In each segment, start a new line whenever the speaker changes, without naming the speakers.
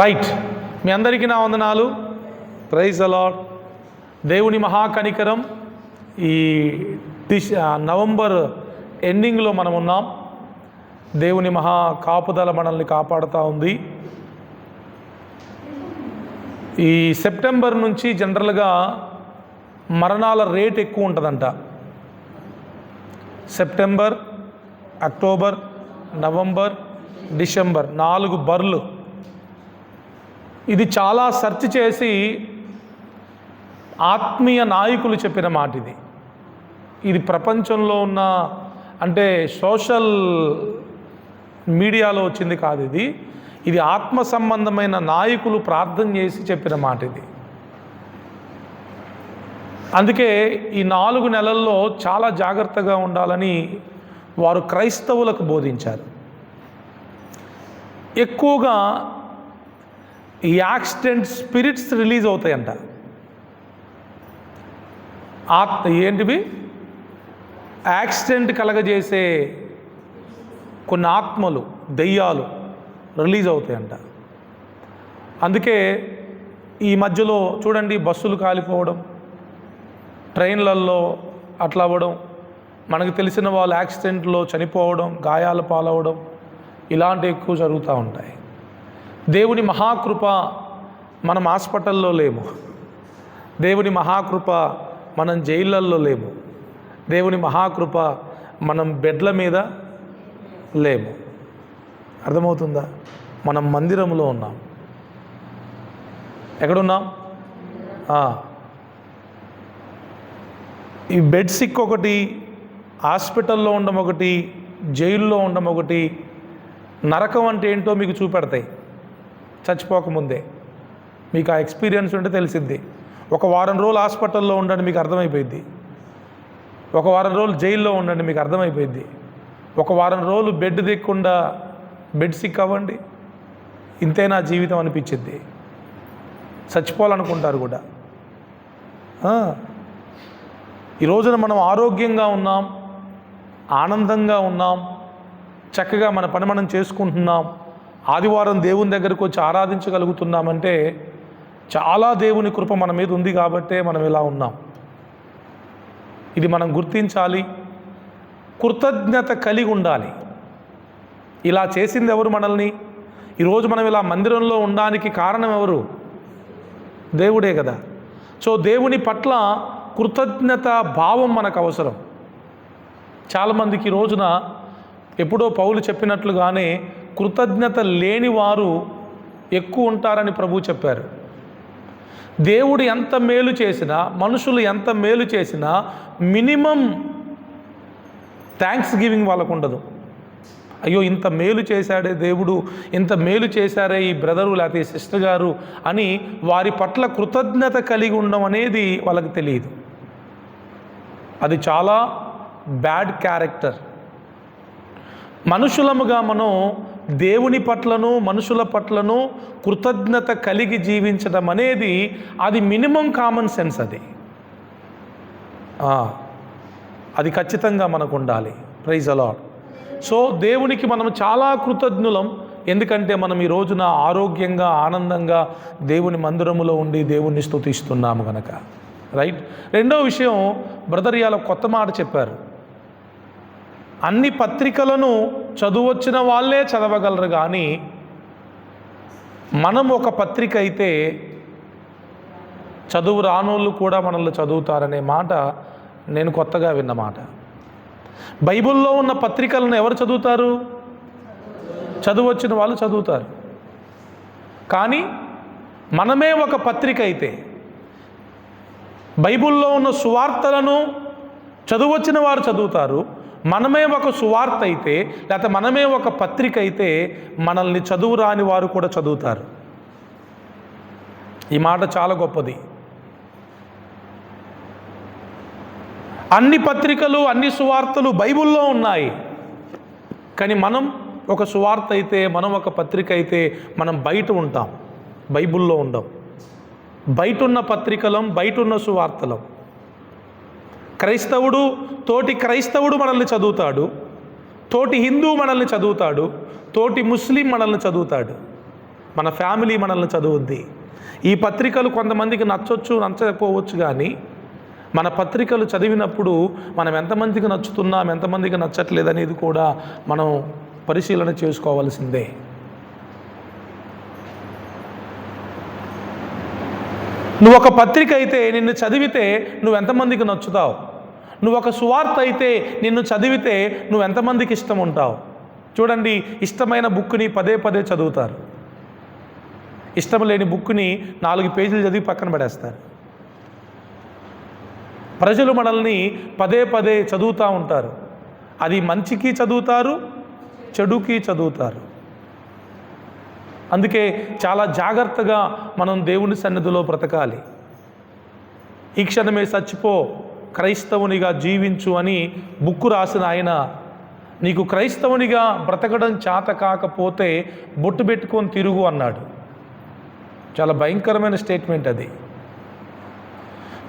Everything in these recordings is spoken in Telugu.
రైట్ మీ అందరికీ నా వందనాలు. ప్రైజ్ అలాడ్ దేవుని మహాకనికరం ఈ డిస్ నవంబర్ ఎండింగ్లో మనం ఉన్నాం. దేవుని మహా కాపుదల మనల్ని కాపాడుతూ ఉంది. ఈ సెప్టెంబర్ నుంచి జనరల్గా మరణాల రేట్ ఎక్కువ ఉంటుందంట. సెప్టెంబర్ అక్టోబర్ నవంబర్ డిసెంబర్ నాలుగు బర్లు. ఇది చాలా సెర్చ్ చేసి ఆత్మీయ నాయకులు చెప్పిన మాట ఇది. ఇది ప్రపంచంలో ఉన్న అంటే సోషల్ మీడియాలో వచ్చింది కాదు ఇది. ఇది ఆత్మ సంబంధమైన నాయకులు ప్రార్థన చేసి చెప్పిన మాట ఇది. అందుకే ఈ నాలుగు నెలల్లో చాలా జాగ్రత్తగా ఉండాలని వారు క్రైస్తవులకు బోధించారు. ఎక్కువగా ఈ యాక్సిడెంట్ స్పిరిట్స్ రిలీజ్ అవుతాయంట. ఆత్ ఏంటివి? యాక్సిడెంట్ కలగజేసే కొన్ని ఆత్మలు దెయ్యాలు రిలీజ్ అవుతాయంట. అందుకే ఈ మధ్యలో చూడండి బస్సులు కాలిపోవడం ట్రైన్లలో అట్లా అవ్వడం మనకు తెలిసిన వాళ్ళు యాక్సిడెంట్లో చనిపోవడం గాయాలు పాలవడం ఇలాంటివి ఎక్కువ జరుగుతూ ఉంటాయి. దేవుని మహాకృప మనం హాస్పిటల్లో లేము. దేవుని మహాకృప మనం జైళ్ళల్లో లేము. దేవుని మహాకృప మనం బెడ్ల మీద లేము. అర్థమవుతుందా? మనం మందిరంలో ఉన్నాం. ఎక్కడున్నాం? ఈ బెడ్ సిక్ ఒకటి హాస్పిటల్లో ఉండడం ఒకటి జైల్లో ఉండడం ఒకటి నరకం అంటే ఏంటో మీకు చూపెడతాయి. చచ్చిపోకముందే. మీకు ఆ ఎక్స్పీరియన్స్ ఉంటే తెలిసింది. ఒక వారం రోజులు హాస్పిటల్లో ఉండండి మీకు అర్థమైపోయింది ఒక వారం రోజులు జైల్లో ఉండండి మీకు అర్థమైపోయింది ఒక వారం రోజులు బెడ్ దిక్కుండా బెడ్ సిక్ అవ్వండి ఇంతే నా జీవితం అనిపించింది చచ్చిపోవాలనుకుంటారు కూడా. ఈ రోజున మనం ఆరోగ్యంగా ఉన్నాం ఆనందంగా ఉన్నాం చక్కగా మన పని మనం చేసుకుంటున్నాం. ఆదివారం దేవుని దగ్గరకు వచ్చి ఆరాధించగలుగుతున్నామంటే చాలా దేవుని కృప మన మీద ఉంది కాబట్టే మనం ఇలా ఉన్నాం. ఇది మనం గుర్తించాలి. కృతజ్ఞత కలిగి ఉండాలి. ఇలా చేసింది ఎవరు మనల్ని? ఈరోజు మనం ఇలా మందిరంలో ఉండడానికి కారణం ఎవరు? దేవుడే కదా. సో దేవుని పట్ల కృతజ్ఞత భావం మనకు అవసరం. చాలామందికి రోజున ఎప్పుడో పౌలు చెప్పినట్లుగానే కృతజ్ఞత లేని వారు ఎక్కువ ఉంటారని ప్రభు చెప్పారు. దేవుడు ఎంత మేలు చేసినా మనుషులు ఎంత మేలు చేసినా మినిమం థ్యాంక్స్ గివింగ్ వాళ్ళకు ఉండదు. అయ్యో ఇంత మేలు చేశాడే దేవుడు ఇంత మేలు చేశారే ఈ బ్రదరు లేకపోతే ఈ సిస్టర్ గారు అని వారి పట్ల కృతజ్ఞత కలిగి ఉండడం అనేది వాళ్ళకి తెలియదు. అది చాలా బ్యాడ్ క్యారెక్టర్ మనుషులముగా మనం దేవుని పట్లను మనుషుల పట్లను కృతజ్ఞత కలిగి జీవించడం అనేది అది మినిమం కామన్ సెన్స్ అది. అది ఖచ్చితంగా మనకు ఉండాలి. ప్రైజ్ అలాడ్ సో దేవునికి మనం చాలా కృతజ్ఞులం. ఎందుకంటే మనం ఈ రోజున ఆరోగ్యంగా ఆనందంగా దేవుని మందిరములో ఉండి దేవుణ్ణి స్తుతిస్తున్నాము కనుక రైట్ రెండో విషయం బ్రదర్ ఇవాళ కొత్త మాట చెప్పారు. అన్ని పత్రికలను చదువు వచ్చిన వాళ్ళే చదవగలరు కానీ మనం ఒక పత్రిక అయితే చదువు రానోళ్ళు కూడా మనల్ని చదువుతారనే మాట నేను కొత్తగా విన్న మాట. బైబిల్లో ఉన్న పత్రికలను ఎవరు చదువుతారు? చదువు వచ్చిన వాళ్ళు చదువుతారు. కానీ మనమే ఒక పత్రిక అయితే బైబిల్లో ఉన్న సువార్తలను చదువు వచ్చిన వారు చదువుతారు మనమే ఒక సువార్త అయితే లేకపోతే మనమే ఒక పత్రిక అయితే మనల్ని చదువు రాని వారు కూడా చదువుతారు. ఈ మాట చాలా గొప్పది. అన్ని పత్రికలు అన్ని సువార్తలు బైబుల్లో ఉన్నాయి. కానీ మనం ఒక సువార్త అయితే మనం ఒక పత్రిక అయితే మనం బయట ఉంటాం. బైబిల్లో ఉండం. బయట ఉన్న పత్రికలం బయట ఉన్న సువార్తలం. క్రైస్తవుడు తోటి క్రైస్తవుడు మనల్ని చదువుతాడు తోటి హిందూ మనల్ని చదువుతాడు తోటి ముస్లిం మనల్ని చదువుతాడు. మన ఫ్యామిలీ మనల్ని చదువుద్ది. ఈ పత్రికలు కొంతమందికి నచ్చొచ్చు నచ్చకపోవచ్చు కానీ మన పత్రికలు చదివినప్పుడు మనం ఎంతమందికి నచ్చుతున్నాం ఎంతమందికి నచ్చట్లేదు అనేది కూడా మనం పరిశీలన చేసుకోవాల్సిందే. నువ్వు ఒక పత్రిక అయితే నిన్ను చదివితే నువ్వు ఎంతమందికి నచ్చుతావు? నువ్వు ఒక సువార్త అయితే నిన్ను చదివితే నువ్వు ఎంతమందికి ఇష్టం ఉంటావు చూడండి ఇష్టమైన బుక్ని పదే పదే చదువుతారు. ఇష్టం లేని బుక్ని నాలుగు పేజీలు చదివి పక్కన పడేస్తారు. ప్రజలు మనల్ని పదే పదే చదువుతూ ఉంటారు. అది మంచికి చదువుతారు చెడుకి చదువుతారు. అందుకే చాలా జాగ్రత్తగా మనం దేవుని సన్నిధిలో బ్రతకాలి. ఈ క్షణమే చచ్చిపో క్రైస్తవునిగా జీవించు అని బుక్కు రాసిన ఆయన నీకు క్రైస్తవునిగా బ్రతకడం చేత కాకపోతే బొట్టు పెట్టుకొని తిరుగు అన్నాడు. చాలా భయంకరమైన స్టేట్మెంట్ అది.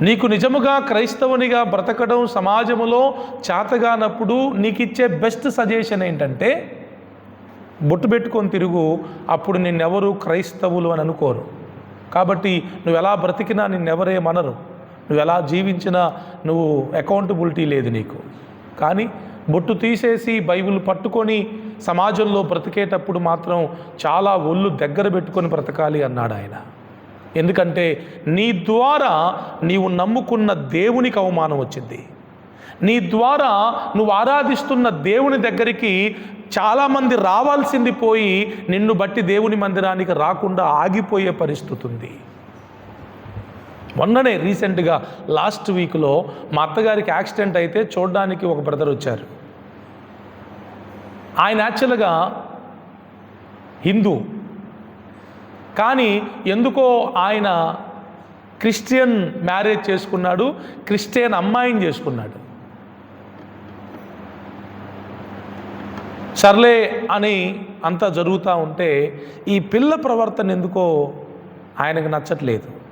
నీకు నిజముగా క్రైస్తవునిగా బ్రతకడం సమాజంలో చేతగానప్పుడు నీకు ఇచ్చే బెస్ట్ సజెషన్ ఏంటంటే బొట్టు పెట్టుకొని తిరుగు అప్పుడు నిన్నెవరు క్రైస్తవులు అని అనుకోరు. కాబట్టి నువ్వు ఎలా బ్రతికినా నిన్నెవరేమనరు నువ్వు ఎలా జీవించినా నువ్వు అకౌంటబిలిటీ లేదు నీకు. కానీ బొట్టు తీసేసి బైబిల్ పట్టుకొని సమాజంలో బ్రతికేటప్పుడు మాత్రం చాలా ఒళ్ళు దగ్గర పెట్టుకొని బ్రతకాలి అన్నాడు ఆయన. ఎందుకంటే నీ ద్వారా నీవు నమ్ముకున్న దేవునికి అవమానం వచ్చింది. నీ ద్వారా నువ్వు ఆరాధిస్తున్న దేవుని దగ్గరికి చాలామంది రావాల్సింది పోయి నిన్ను బట్టి దేవుని మందిరానికి రాకుండా ఆగిపోయే పరిస్థితి ఉంది. మొన్ననే రీసెంట్గా లాస్ట్ వీక్లో మా అత్తగారికి యాక్సిడెంట్ అయితే చూడడానికి ఒక బ్రదర్ వచ్చారు. ఆయన యాక్చువల్గా హిందూ. కానీ ఎందుకో ఆయన క్రిస్టియన్ మ్యారేజ్ చేసుకున్నాడు క్రిస్టియన్ అమ్మాయిని చేసుకున్నాడు. సర్లే అని అంతా జరుగుతూ ఉంటే ఈ పిల్ల ప్రవర్తన ఎందుకో ఆయనకు నచ్చట్లేదు.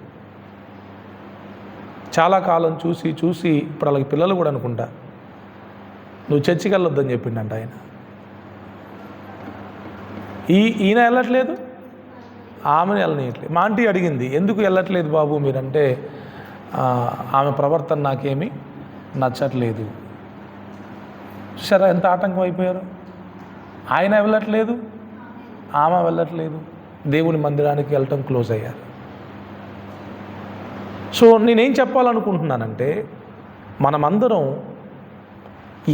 చాలా కాలం చూసి చూసి ఇప్పుడు అలాగే పిల్లలు కూడా అనుకుంటా. నువ్వు చర్చికి వెళ్ళొద్దని చెప్పిండంట ఆయన. ఈ ఈయన వెళ్ళట్లేదు? ఆమెను వెళ్ళనీయట్లేదు. మా ఆంటీ అడిగింది ఎందుకు వెళ్ళట్లేదు బాబు మీరంటే ఆమె ప్రవర్తన నాకేమీ నచ్చట్లేదు. చూసారా ఎంత ఆటంకం అయిపోయారు? ఆయన వెళ్ళట్లేదు ఆమె వెళ్ళట్లేదు. దేవుని మందిరానికి వెళ్ళటం క్లోజ్ అయ్యారు. సో నేనేం చెప్పాలనుకుంటున్నానంటే మనమందరం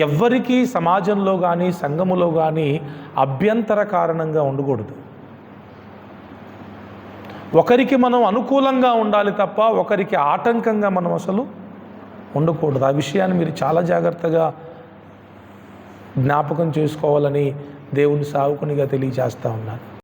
ఎవ్వరికీ సమాజంలో కానీ సంఘములో కానీ అభ్యంతర కారణంగా ఉండకూడదు. ఒకరికి మనం అనుకూలంగా ఉండాలి తప్ప ఒకరికి ఆటంకంగా మనం అసలు ఉండకూడదు. ఆ విషయాన్ని మీరు చాలా జాగ్రత్తగా జ్ఞాపకం చేసుకోవాలని దేవుని సావుకునిగా తెలియజేస్తూ ఉన్నాను.